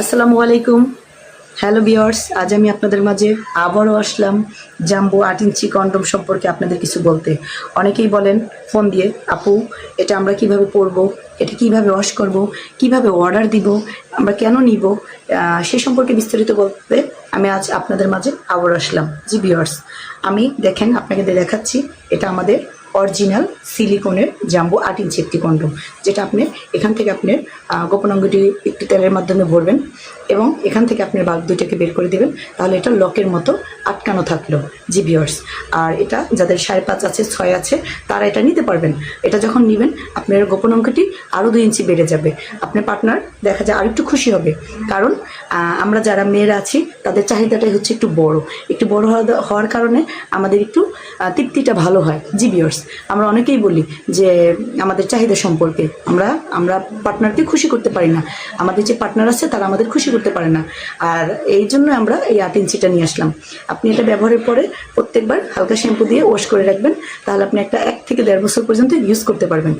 আসসালামু আলাইকুম। হ্যালো বিয়ার্স আজ আমি আপনাদের মাঝে আবারও আসলাম জাম্বো আট ইঞ্চি কন্ডম সম্পর্কে আপনাদের কিছু বলতে। অনেকেই বলেন, ফোন দিয়ে, আপু, এটা আমরা কীভাবে পরবো? এটা কীভাবে ওয়াশ করব? কীভাবে অর্ডার দিব? আমরা কেন নিব? সে সম্পর্কে বিস্তারিত বলতে আমি আজ আপনাদের মাঝে আবার আসলাম। জি বিয়ার্স আমি দেখেন, আপনাকে দেখাচ্ছি, এটা আমাদের অরিজিনাল সিলিকনের জাম্বো আট ইঞ্চি একটি কন্ডম যেটা আপনি এখান থেকে আপনার গোপন অঙ্গটি একটি তেলের মাধ্যমে ভরবেন এবং এখান থেকে আপনার বাঘ দুইটাকে বের করে দেবেন, তাহলে এটা লকের মতো আটকানো থাকল জি ভিওর্স আর এটা যাদের সাড়ে পাঁচ আছে, ছয় আছে, তারা এটা নিতে পারবেন। এটা যখন নেবেন, আপনার গোপন অঙ্কটি আরও দুই ইঞ্চি বেড়ে যাবে। আপনার পার্টনার দেখা যায় আরেকটু খুশি হবে। কারণ আমরা যারা মেয়েরা আছি, তাদের চাহিদাটাই হচ্ছে একটু বড়। একটু বড় হওয়া- হওয়ার কারণে আমাদের একটু তৃপ্তিটা ভালো হয়। জি ভিওর্স আমরা অনেকেই বলি যে আমাদের চাহিদা সম্পর্কে, আমরা আমরা পার্টনারকে খুশি করতে পারি না। আমাদের যে পার্টনার আছে, তারা আমাদের খুশি করতে পারে না। আর এই জন্য আমরা এই আট ইঞ্চিটা নিয়ে আসলাম। আপনি এটা ব্যবহারের পরে প্রত্যেকবার হালকা শ্যাম্পু দিয়ে ওয়াশ করে রাখবেন, তাহলে আপনি একটা এক থেকে দেড় বছর পর্যন্ত ইউজ করতে পারবেন।